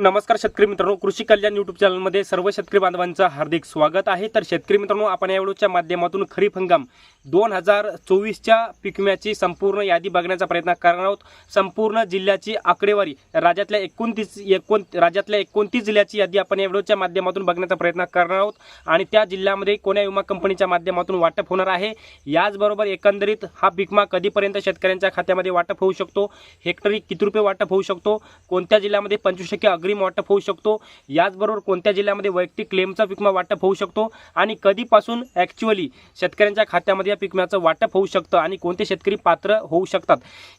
नमस्कार शेतकरी मित्रांनो कृषी कल्याण युट्यूब चॅनलमध्ये सर्व शेतकरी बांधवांचं हार्दिक स्वागत आहे. तर शेतकरी मित्रांनो आपण या व्हिडिओच्या माध्यमातून खरीप हंगाम दोन हजार चोवीसच्या पीक विम्याची संपूर्ण यादी बघण्याचा प्रयत्न करणार आहोत. संपूर्ण जिल्ह्याची आकडेवारी राज्यातल्या एकोणतीस एकोण राज्यातल्या एकोणतीस जिल्ह्याची यादी आपण या व्हिडिओच्या माध्यमातून बघण्याचा प्रयत्न करणार आहोत. आणि त्या जिल्ह्यामध्ये कोण्या विमा कंपनीच्या माध्यमातून वाटप होणार आहे? याचबरोबर एकंदरीत हा पिकमा विमा कधीपर्यंत शेतकऱ्यांच्या खात्यामध्ये वाटप होऊ शकतो? हेक्टरी किती रुपये वाटप होऊ शकतो? कोणत्या जिल्ह्यामध्ये पंचवीस टक्के अग्रिम वाटप होऊ शकतो. याचबरोबर कोणत्या जिल्ह्यामध्ये वैयक्तिक क्लेमचा पिकमा वाटप होऊ शकतो आणि कधीपासून ॲक्च्युअली शेतकऱ्यांच्या खात्यामध्ये या पिकम्याचं वाटप होऊ शकतं आणि कोणते शेतकरी पात्र होऊ शकतात?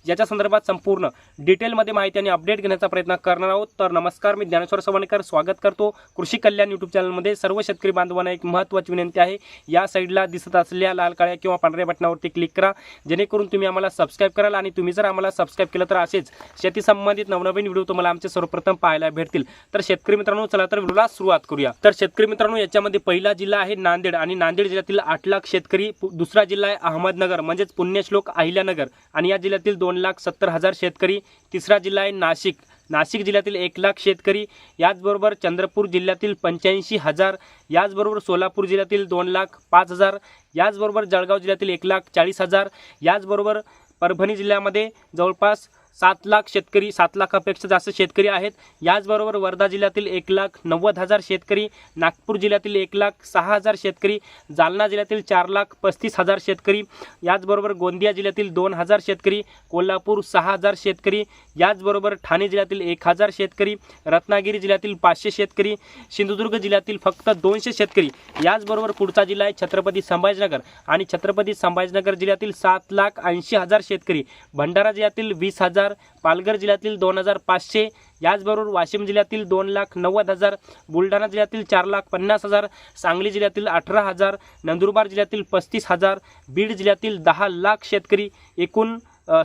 याच्या संदर्भात संपूर्ण डिटेलमध्ये माहिती आणि अपडेट घेण्याचा प्रयत्न करणार आहोत. तर नमस्कार मी ज्ञानेश्वर सवणकर. स्वागत करतो कृषी कल्याण यूट्यूब चॅनलमध्ये सर्व शेतकरी बांधवांना एक महत्त्वाची विनंती आहे. या साईडला दिसत असलेल्या लाल काळ्या किंवा पांढऱ्या बटनावरती क्लिक करा. जेणेकरून तुम्ही आम्हाला सबस्क्राईब कराल आणि तुम्ही जर आम्हाला सबस्क्राईब केलं तर असेच शेती संबंधित नवनवीन व्हिडिओ तुम्हाला आमचे सर्वप्रथम पाहायला भेटतील तर शेतकरी मित्रांनो चला तर व्हिडिओला सुरुवात करूया. तर शेतकरी मित्रांनो याच्यामध्ये पहिला जिल्हा आहे नांदेड आणि नांदेड जिल्ह्यातील आठ लाख शेतकरी पु- दुसरा जिल्हा आहे अहमदनगर म्हणजेच पुण्यश्लोक अहिल्यानगर. आणि या जिल्ह्यातील दोन लाख सत्तर हजार शेतकरी तिसरा जिल्हा आहे नाशिक. नाशिक जिल्ह्यातील एक लाख शेतकरी याचबरोबर चंद्रपूर जिल्ह्यातील पंच्याऐंशी हजार याचबरोबर सोलापूर जिल्ह्यातील दोन लाख पाच हजार याचबरोबर जळगाव जिल्ह्यातील एक लाख चाळीस हजार याचबरोबर परभणी जिल्ह्यामध्ये जवळपास सात लाख शेतकरी सात लाखापेक्षा जास्त शेतकरी आहेत. याचबरोबर वर्धा जिल्ह्यातील एक लाख नव्वद हजार शेतकरी नागपूर जिल्ह्यातील एक लाख सहा हजार शेतकरी जालना जिल्ह्यातील चार लाख पस्तीस हजार शेतकरी याचबरोबर गोंदिया जिल्ह्यातील दोन हजार शेतकरी कोल्हापूर सहा हजार शेतकरी याचबरोबर ठाणे जिल्ह्यातील एक हजार शेतकरी रत्नागिरी जिल्ह्यातील पाचशे शेतकरी सिंधुदुर्ग जिल्ह्यातील फक्त दोनशे शेतकरी. याचबरोबर पुढचा जिल्हा आहे छत्रपती संभाजीनगर आणि छत्रपती संभाजीनगर जिल्ह्यातील सात लाख ऐंशी हजार शेतकरी. भंडारा जिल्ह्यातील वीस हजार पालघर जिल्ह्यातील दोन हजार पाचशे याचबरोबर वाशिम जिल्ह्यातील दोन लाख नव्वद हजार बुलढाणा जिल्ह्यातील चार लाख पन्नास हजार सांगली जिल्ह्यातील अठरा हजार नंदुरबार जिल्ह्यातील पस्तीस हजार बीड जिल्ह्यातील दहा लाख शेतकरी एकूण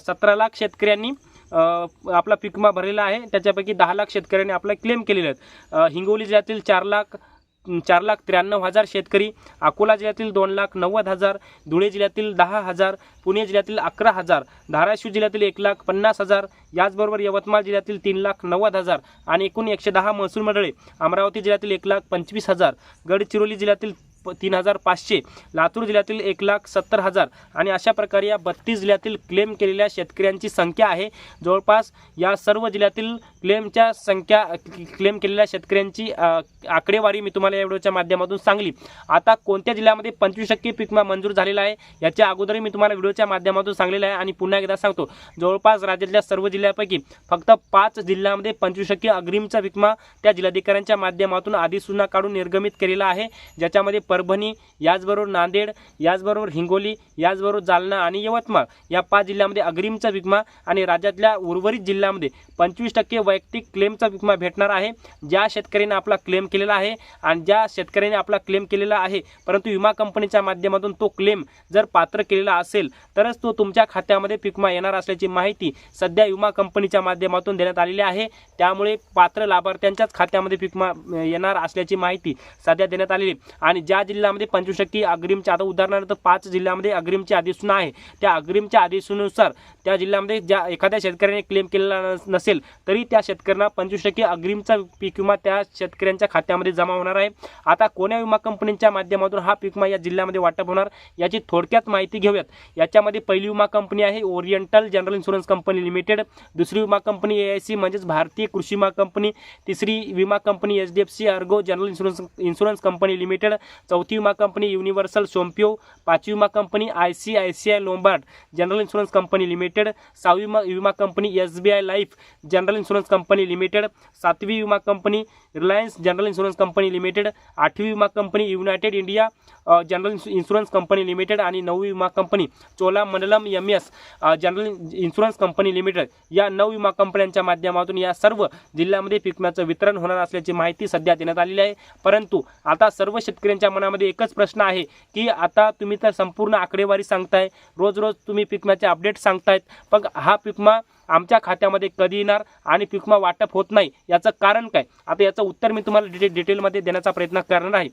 सतरा लाख शेतकऱ्यांनी आपला पीक विमा भरलेला आहे. त्याच्यापैकी दहा लाख शेतकऱ्यांनी आपला क्लेम केलेले आहेत. हिंगोली जिल्ह्यातील चार लाख चार लाख त्र्याण्णव हजार शेतकरी अकोला जिल्ह्यातील दोन लाख नव्वद हजार धुळे जिल्ह्यातील दहा हजार पुणे जिल्ह्यातील अकरा हजार धाराशिव जिल्ह्यातील एक लाख पन्नास हजार याचबरोबर यवतमाळ जिल्ह्यातील तीन लाख नव्वद हजार आणि एकूण एकशे दहा महसूल मंडळे अमरावती जिल्ह्यातील एक लाख पंचवीस हजार गडचिरोली जिल्ह्यातील तीन हजार पाचशे लातूर जिल्ह्यातील एक लाख सत्तर हजार आणि अशा प्रकारे या बत्तीस जिल्ह्यातील क्लेम केलेल्या शेतकऱ्यांची संख्या आहे. जवळपास या सर्व जिल्ह्यातील क्लेमच्या संख्या क्लेम केलेल्या शेतकऱ्यांची आकडेवारी मी तुम्हाला या व्हिडिओच्या माध्यमातून सांगली. आता कोणत्या जिल्ह्यामध्ये पंचवीस टक्के पिकमा मंजूर झालेला आहे याच्या अगोदरही मी तुम्हाला व्हिडिओच्या माध्यमातून सांगलेलं आहे आणि पुन्हा एकदा सांगतो. जवळपास राज्यातल्या सर्व जिल्ह्यापैकी फक्त पाच जिल्ह्यामध्ये पंचवीस टक्के अग्रिमचा विकमा त्या जिल्हाधिकाऱ्यांच्या माध्यमातून अधिसूचना काढून निर्गमित केलेला आहे. ज्याच्यामध्ये परभणी याचबरोबर नांदेड याचबरोबर हिंगोली याचबरोबर जालना आणि यवतमाळ या पाच जिल्ह्यामध्ये अग्रिमचा विमा आणि राज्यातल्या उर्वरित जिल्ह्यामध्ये पंचवीस टक्के वैयक्तिक क्लेमचा विकमा भेटणार आहे ज्या शेतकऱ्यांनी आपला क्लेम केलेला आहे आणि ज्या शेतकऱ्याने आपला क्लेम केलेला आहे परंतु विमा कंपनीच्या माध्यमातून तो क्लेम जर पात्र केलेला असेल तरच तो तुमच्या खात्यामध्ये पिकमा येणार असल्याची माहिती सध्या विमा कंपनीच्या माध्यमातून देण्यात आलेली आहे त्यामुळे पात्र लाभार्थ्यांच्याच खात्यामध्ये पिकमा येणार असल्याची माहिती सध्या देण्यात आलेली आहे. आणि ज्या जिल्ह्यामध्ये पंचवीस टक्के अग्रिमच्या आता उदाहरणार्थ पाच जिल्ह्यामध्ये अग्रिमची अधिसूचना आहे. त्या अग्रिमच्या अधिसूचनेनुसार त्या जिल्ह्यामध्ये ज्या एखाद्या शेतकऱ्याने क्लेम केलेला नसेल तरी त्या शेतकऱ्यांना पंचवीस टक्के अग्रिमचा पीक विमा त्या शेतकऱ्यांच्या खात्यामध्ये जमा होणार आहे. आता कोण्या विमा कंपनीच्या माध्यमातून हा पीक विमा या जिल्ह्यामध्ये वाटप होणार याची थोडक्यात माहिती घेऊयात. याच्यामध्ये पहिली विमा कंपनी आहे Oriental General Insurance Company Limited दुसरी विमा कंपनी ए आय सी म्हणजेच भारतीय कृषी विमा कंपनी तिसरी विमा company H D F C ERGO General Insurance Insurance Company Limited चौथी विमा कंपनी युनिव्हर्सल सोम्पिओ पाचवी विमा company I C I C I Lombard General Insurance Company Limited सहावी विमा company S B I Life General Insurance Company Limited सातवी विमा company Reliance General Insurance Company Limited आठवी विमा company United India General Insurance Company Limited आणि नववी विमा company Cholamandalam M S General Insurance company limited. या नऊ विमा कंपन्यांच्या माध्यमातून या सर्व जिल्ह्यामध्ये पीक वितरण होणार असल्याची माहिती सध्या देण्यात आलेली आहे. परंतु आता सर्व शेतकऱ्यांच्या मनामध्ये एकच प्रश्न आहे की आता तुम्ही तर संपूर्ण आकडेवारी सांगताय रोज रोज तुम्ही पिकम्याचे अपडेट सांगतायत पण हा पिकमा आमच्या खात्यामध्ये कधी येणार आणि पिकमा वाटप होत नाही याचं कारण काय? आता याचं उत्तर मी तुम्हाला डिटे डिटेलमध्ये देण्याचा प्रयत्न करणार आहे.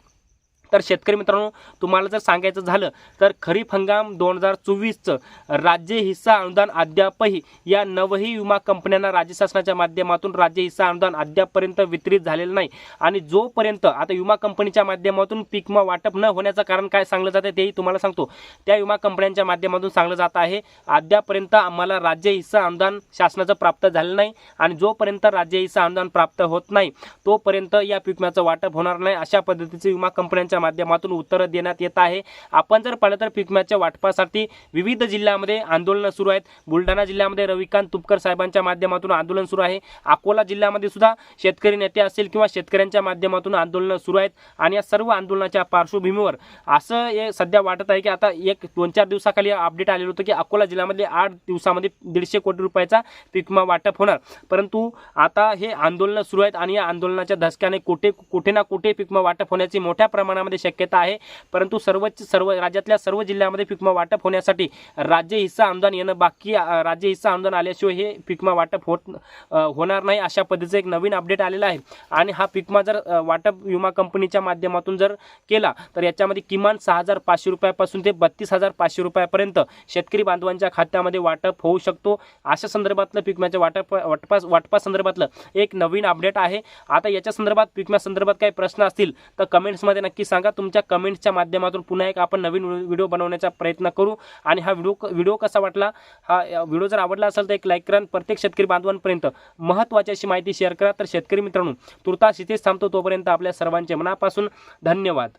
तर शेतकरी मित्रांनो तुम्हाला जर सांगायचं झालं तर खरीप हंगाम दोन हजार चोवीसचं राज्य हिस्सा अनुदान अद्यापही या नवही विमा कंपन्यांना राज्य शासनाच्या माध्यमातून राज्य हिस्सा अनुदान अद्यापपर्यंत वितरित झालेलं नाही. आणि जोपर्यंत आता विमा कंपनीच्या माध्यमातून पीक वाटप न होण्याचं कारण काय सांगलं जातं तेही तुम्हाला सांगतो. त्या विमा कंपन्यांच्या माध्यमातून सांगलं जात आहे अद्यापर्यंत आम्हाला राज्य हिस्सा अनुदान शासनाचं प्राप्त झालं नाही आणि जोपर्यंत राज्य हिस्सा अनुदान प्राप्त होत नाही तोपर्यंत या पीक वाटप होणार नाही. अशा पद्धतीचे विमा कंपन्यांच्या माध्यमातून उत्तरं देण्यात येत आहे. आपण जर पाहिलं तर पीक विम्याच्या वाटपासाठी विविध जिल्ह्यामध्ये आंदोलनं सुरू आहेत. बुलढाणा जिल्ह्यामध्ये रविकांत तुपकर साहेबांच्या माध्यमातून आंदोलन सुरू आहे. अकोला जिल्ह्यामध्ये सुद्धा शेतकरी नेते असतील किंवा शेतकऱ्यांच्या माध्यमातून आंदोलनं सुरू आहेत आणि या सर्व आंदोलनाच्या पार्श्वभूमीवर असं हे सध्या वाटत आहे की आता एक दोन चार दिवसाखाली अपडेट आलेलं होतं की अकोला जिल्ह्यामध्ये आठ दिवसामध्ये दीडशे कोटी रुपयाचा पीक विमा वाटप होणार. परंतु आता हे आंदोलनं सुरू आहेत आणि या आंदोलनाच्या धसक्याने कुठे कुठे ना कुठे पीक विमा वाटप होण्याची मोठ्या प्रमाणामध्ये शक्यता आहे. परंतु सर्वच सर्व राज्यातल्या सर्व जिल्ह्यामध्ये पिकमा वाटप होण्यासाठी राज्य हिस्सा अनुदान येणं बाकी राज्य हिस्सा अनुदान आल्याशिवाय हे पिकमा वाटप होत होणार नाही अशा पद्धतीचं एक नवीन अपडेट आलेला आहे. आणि हा पिकमा जर वाटप विमा कंपनीच्या माध्यमातून जर केला तर याच्यामध्ये किमान सहा हजार पाचशे रुपयापासून ते बत्तीस हजार पाचशे रुपयापर्यंत शेतकरी बांधवांच्या खात्यामध्ये वाटप होऊ शकतो. अशा संदर्भातलं पिकम्याच्या वाटप वाटपा वाटपा संदर्भातलं एक नवीन अपडेट आहे. आता याच्या संदर्भात पिकम्या संदर्भात काही प्रश्न असतील तर कमेंट्समध्ये नक्की सांगा तुमच्या कमेंट्सच्या माध्यमातून पुन्हा एक आपण नवीन व्हिडिओ बनवण्याचा प्रयत्न करू. आणि हा व्हिडिओ व्हिडिओ कसा वाटला? हा व्हिडिओ जर आवडला असेल तर एक लाईक करा प्रत्येक शेतकरी बांधवांपर्यंत महत्त्वाची अशी माहिती शेअर करा. तर शेतकरी मित्रांनो तुर्तास इथेच थांबतो तोपर्यंत आपल्या सर्वांचे मनापासून धन्यवाद.